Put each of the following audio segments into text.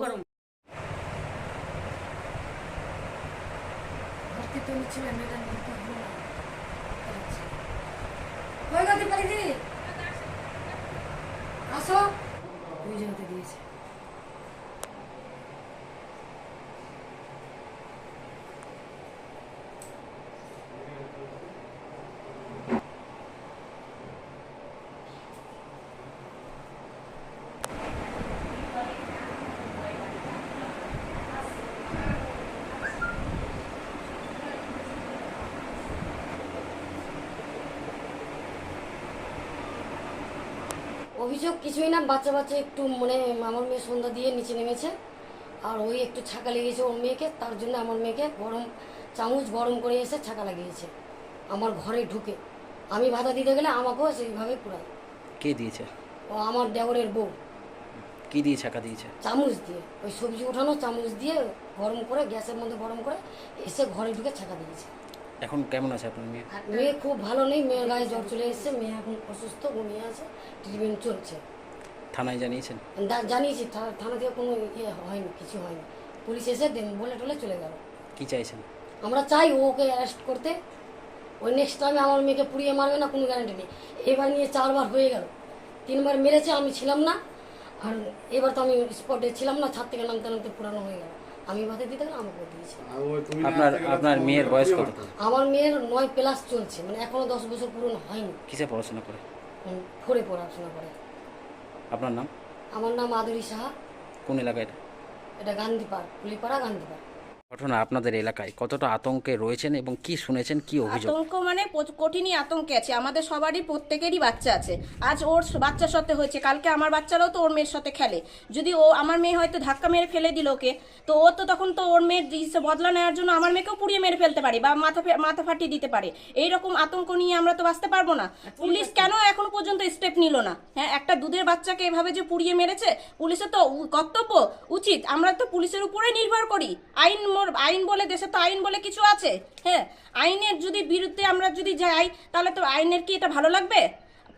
গরম। ভর্তি তো নিচ্ছিলেন এটা নিতে হলো না। হয়ে গেছে পারি আসো। ওই জায়গাতে দিয়েছে অভিযোগ কিছুই না বাচ্চা বাচ্চা একটু মানে আমার মেয়ে সন্ধ্যা দিয়ে নিচে নেমেছে। আর ওই একটু ছাকা লেগেছে ওর মেয়েকে তার জন্য আমার মেয়েকে গরম চামচ গরম করে এসে ছাকা লাগিয়েছে। আমার ঘরে ঢুকে। আমি বাধা দিতে গেলে আমাকেও সেইভাবে পুরায়। কে দিয়েছে? ও আমার দেওরের বউ। কি দিয়ে ছাকা দিয়েছে? চামচ দিয়ে। ওই সবজি ওঠানো চামচ দিয়ে গরম করে গ্যাসের মধ্যে গরম করে এসে ঘরে ঢুকে ছাকা দিয়েছে। এখন কেমন আছে আপনার মেয়ে? মেয়ে খুব ভালো নেই মেয়ের গায়ে জ্বর চলে এসেছে মেয়ে এখন অসুস্থ ঘুমিয়ে আছে ট্রিটমেন্ট চলছে। থানায় জানিয়েছেন? জানিয়েছি থানা থেকে কোনো ইয়ে হয়নি কিছু হয়নি। পুলিশ এসে দেন বলে টলে চলে গেল। কি চাইছেন? আমরা চাই ওকে অ্যারেস্ট করতে। ওই নেক্সট টাইমে আমার মেয়েকে পুড়িয়ে মারবে না কোনো গ্যারান্টি নেই। এবার নিয়ে চারবার হয়ে গেল। তিনবার মেরেছে আমি ছিলাম না। আর এবার তো আমি স্পটে ছিলাম না ছাদ থেকে নামতে নামতে পুরানো হয়ে গেল। আমি বাধা দিতে গেলে আমাকে দিয়েছে। আপনার আপনার মেয়ের বয়স কত? আমার মেয়ের নয় প্লাস চলছে মানে এখনও দশ বছর পূরণ হয়নি। কিসে পড়াশোনা করে? ফোরে পড়াশোনা করে। আপনার নাম? আমার নাম আদরি সাহা। কোন এলাকায় এটা? এটা গান্ধী পার্ক কুলিপাড়া গান্ধী পার্ক ঘটনা আপনাদের এলাকায় কতটা আতঙ্কে রয়েছেন এবং কি শুনেছেন কি অভিযোগ? আতঙ্ক মানে কঠিনই আতঙ্কে আছে। আমাদের সবারই প্রত্যেকেরই বাচ্চা আছে। আজ ওর বাচ্চার সাথে হয়েছে। কালকে আমার বাচ্চারাও তো ওর মেয়ের সাথে খেলে। যদি ও আমার মেয়ে হয়তো ধাক্কা মেরে ফেলে দিল ওকে তো ও তো তখন তো ওর মেয়ের জিনিসে বদলা নেওয়ার জন্য আমার মেয়েকেও পুড়িয়ে মেরে ফেলতে পারে বা মাথা মাথা ফাটিয়ে দিতে পারে। এই রকম আতঙ্ক নিয়ে আমরা তো বাঁচতে পারব না। পুলিশ কেন এখনও পর্যন্ত স্টেপ নিল না? হ্যাঁ একটা দুধের বাচ্চাকে এভাবে যে পুড়িয়ে মেরেছে পুলিশের তো কর্তব্য উচিত। আমরা তো পুলিশের উপরে নির্ভর করি। আইন মোর আইন বলে দেশে তো আইন বলে কিছু আছে? হ্যাঁ আইনের যদি বিরুদ্ধে আমরা যদি যাই তাহলে তো আইনের কি এটা ভালো লাগবে?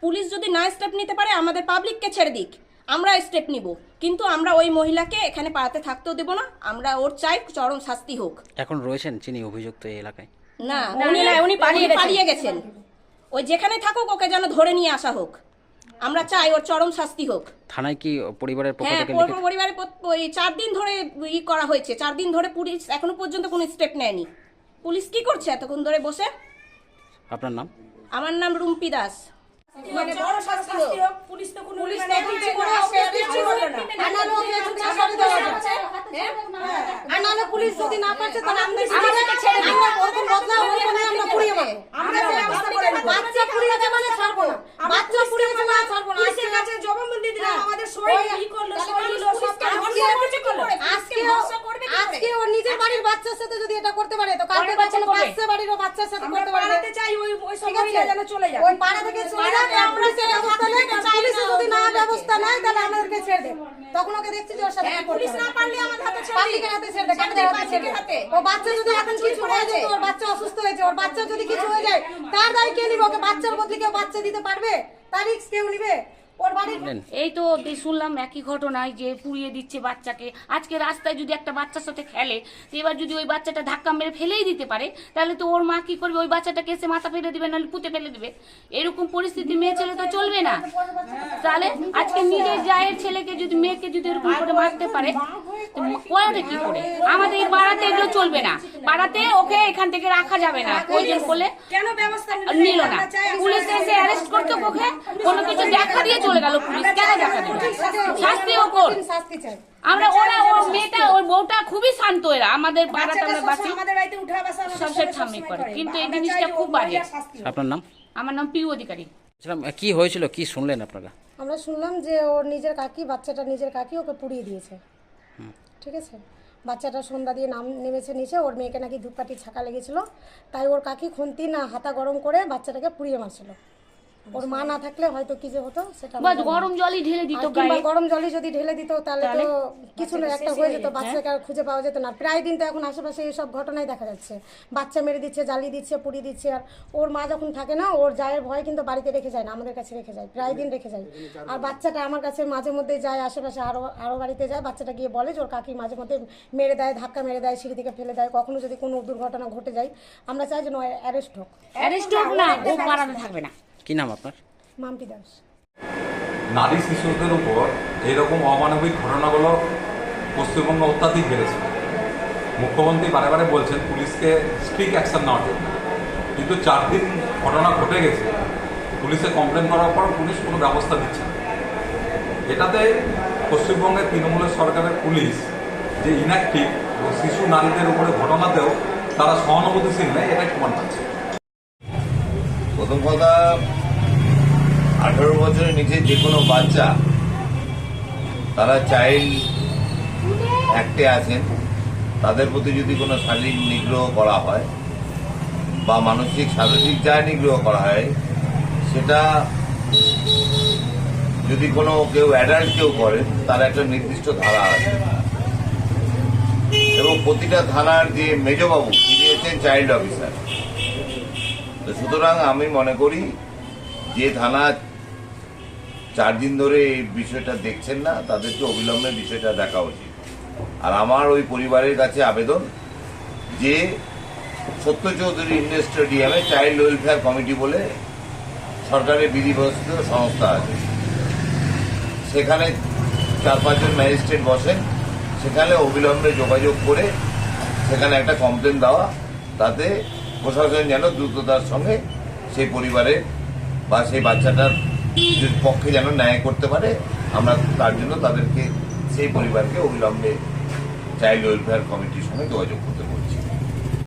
পুলিশ যদি না স্টেপ নিতে পারে আমাদের পাবলিককে ছেড়ে দিক। আমরা স্টেপ নিব। কিন্তু আমরা ওই মহিলাকে এখানে পাড়াতে থাকতেও দেবো না। আমরা ওর চাই চরম শাস্তি হোক। এখন রয়েছেন যিনি অভিযুক্ত এই এলাকায়। না উনি উনি পালিয়ে পালিয়ে গেছেন। ওই যেখানে থাকুক ওকে যেন ধরে নিয়ে আসা হোক। আমরা চাই ওর চরম শাস্তি হোক। থানায় কি পরিবারের পক্ষ হ্যাঁ থেকে পরিবারের পত- ওই চার দিন ধরে ই করা হয়েছে। চার দিন ধরে পুলিশ এখনও পর্যন্ত কোনো স্টেপ নেয়নি। পুলিশ কি করছে এতক্ষণ ধরে বসে? আপনার নাম? আমার নাম রুম্পি দাস। মানে বড় শাস্তি হোক। পুলিশ তো কোনো পুলিশ তো কিছু করে ওকে কিচ্ছু করল না। আনালো ওকে একটু ছাড় দেওয়া যায়। আনালো পুলিশ যদি না পারছে তাহলে আমাদের আমাদেরকে ছেড়ে দিন ওরকম বদলা হলে না আমরা পুড়িয়ে মারবো আমরা যে ব্যবস্থা করে নেব। বাচ্চা পুড়িয়েছে মানে ছাড়বো না বাচ্চা পুড়িয়েছে মানে ছাড়বো না পুলিশের কাছে জবানবন্দি দিলাম আমাদের শরীর কি করল সবাই দিলো সব কাজ করছে কি করে আজকে আজকে ভরসা করবে কি করে? আজকে ওর নিজের বাড়ির বাচ্চার সাথে যদি এটা করতে পারে তো কালকে পরের কখনো বাচ্চা করবে। পাশের বাড়ির বাচ্চার সাথে করতে পারবে চাই ওই ওই সব ঠিক আছে? মহিলা যেন চলে যায়। ওই পাড়া থেকে চলে যাবে আমরা সে ব্যবস্থা নেই পুলিশ যদি না ব্যবস্থা নেয় তাহলে আমাদেরকে ছেড়ে দেবে তখন ওকে দেখছি যে ওর সাথে হ্যাঁ, কি করতে পুলিশ না পারলে আমাদের হাতে ছেড়ে পাবলিকের হাতে ছেড়ে দেবে ছেড়ে হাতে ছেড়ে হাতে। ও বাচ্চা যদি এখন কিছু হয়ে যায় ওর বাচ্চা অসুস্থ হয়েছে ওর বাচ্চা যদি কিছু হয়ে যায় তার দায় কে নিবে? ওকে বাচ্চার বদলে কেউ বাচ্চা দিতে পারবে? তার রিস্ক কেউ নিবে? এই তো শুনলাম একই ঘটনায় যে পুড়িয়ে দিচ্ছে বাচ্চাকে। আজকে রাস্তায় যদি একটা বাচ্চার সাথে খেলে এবার যদি ওই বাচ্চাটা ধাক্কা মেরে ফেলেই দিতে পারে তাহলে তো ওর মা কি করবে? ওই বাচ্চাটাকে এসে মাথা ফেলে দিবে নাহলে পুঁতে ফেলে দিবে। এরকম পরিস্থিতি মেয়ে ছেলে তো চলবে না। তাহলে আজকে নিজের জায়ের ছেলেকে যদি মেয়েকে যদি এরকম করে মারতে পারে তো কি করে? আমাদের এই পাড়াতে এগুলো চলবে না। পাড়াতে ওকে এখান থেকে রাখা যাবে না। প্রয়োজন করলে নিল? নিল না। পুলিশ এসে অ্যারেস্ট করতে ওকে। কোনো কিছু দেখা দিয়ে চলে গেল পুলিশ। কেন দেখা দিল শাস্তি ও কর আমরা ওরা ওর মেয়েটা ওর বউটা খুবই শান্ত এরা। আমাদের পাড়াতে আমরা বাঁচি। আমাদের বাড়িতে উঠা বসা আমাদের সব সঙ্গে ঠাম্মি করে। করে। কিন্তু এই জিনিসটা খুব বাজে। আপনার নাম? আমার নাম পিউ অধিকারী। কি হয়েছিল? কি শুনলেন আপনারা? আমরা শুনলাম যে ওর নিজের কাকি বাচ্চাটা নিজের কাকি ওকে পুড়িয়ে দিয়েছে। ঠিক আছে? বাচ্চাটা সন্ধ্যা দিয়ে নাম নেমেছে নিচে, ওর মেয়েকে নাকি ধূপকাঠি ছাকা লেগেছিলো। তাই ওর কাকি খুন্তি না, হাতা গরম করে বাচ্চাটাকে পুড়িয়ে মারছিল। ওর মা না থাকলে হয়তো কি যে হতো সেটা। গরম জলই ঢেলে দিত কিংবা গরম জলই যদি ঢেলে দিত তাহলে তো কিছু না একটা হয়ে যেত বাচ্চাকে আর খুঁজে পাওয়া যেত না। প্রায় দিন তো এখন আশেপাশে এইসব ঘটনাই দেখা যাচ্ছে। বাচ্চা মেরে দিচ্ছে জ্বালিয়ে দিচ্ছে পুড়িয়ে দিচ্ছে আর ওর মা যখন থাকে না ওর জায়ের ভয় কিন্তু বাড়িতে রেখে যায় না আমাদের কাছে রেখে যায় প্রায় দিন রেখে যায়। আর বাচ্চাটা আমার কাছে মাঝে মধ্যে যায় আশেপাশে আরও আরও বাড়িতে যায় বাচ্চাটা গিয়ে বলে যে ওর কাকি মাঝে মধ্যে মেরে দেয় ধাক্কা মেরে দেয় সিঁড়ি থেকে ফেলে দেয় কখনো যদি কোনো দুর্ঘটনা ঘটে যায়। আমরা চাই যেন অ্যারেস্ট হোক। অ্যারেস্ট হোক না ও পাড়াতে থাকবে না। কি নাম আপনার? মাম্পি দাস। নারী শিশুদের উপর এইরকম অমানবিক ঘটনাগুলো পশ্চিমবঙ্গ অত্যাধিক বেড়েছে। মুখ্যমন্ত্রী বারে বারে বলছেন পুলিশকে স্ট্রিক্ট অ্যাকশন নেওয়ার জন্য কিন্তু চার দিন ঘটনা ঘটে গেছে। পুলিশে কমপ্লেন করার পর পুলিশ কোনো ব্যবস্থা দিচ্ছে না। এটাতে পশ্চিমবঙ্গের তৃণমূলের সরকারের পুলিশ যে ইনঅ্যাক্টিভ শিশু নারীদের উপরে ঘটনাতেও তারা সহানুভূতিশীল নেই এটাই প্রমাণ পাচ্ছে। প্রথম কথা, আঠারো বছরের নিচে যে কোনো বাচ্চা, তারা চাইল্ড অ্যাক্টে আছেন, তাদের প্রতি যদি কোনো শারীরিক নিগ্রহ করা হয় বা মানসিক, শারীরিক যা নিগ্রহ করা হয়, সেটা যদি কোনো কেউ অ্যাডাল্ট কেউ করে তার একটা নির্দিষ্ট ধারা আছে। এবং প্রতিটা থানার যে মেজবাবু, তিনি হচ্ছেন চাইল্ড অফিসার সুতরাং আমি মনে করি যে থানা চার দিন ধরে এই বিষয়টা দেখছেন না তাদেরকে অবিলম্বে বিষয়টা দেখা উচিত। আর আমার ওই পরিবারের কাছে আবেদন যে সত্য চৌধুরী ইন্ডোর স্টেডিয়ামে চাইল্ড ওয়েলফেয়ার কমিটি বলে সরকারের বিধিবস্ত সংস্থা আছে। সেখানে চার পাঁচজন ম্যাজিস্ট্রেট বসেন, সেখানে অবিলম্বে যোগাযোগ করে সেখানে একটা কমপ্লেন দেওয়া, তাতে প্রশাসন যেন দ্রুততার সঙ্গে সেই পরিবারে বা সেই বাচ্চাটার পক্ষে যেন ন্যায় করতে পারে, আমরা তার জন্য তাদেরকে, সেই পরিবারকে অবিলম্বে চাইল্ড ওয়েলফেয়ার কমিটির সঙ্গে যোগাযোগ করতে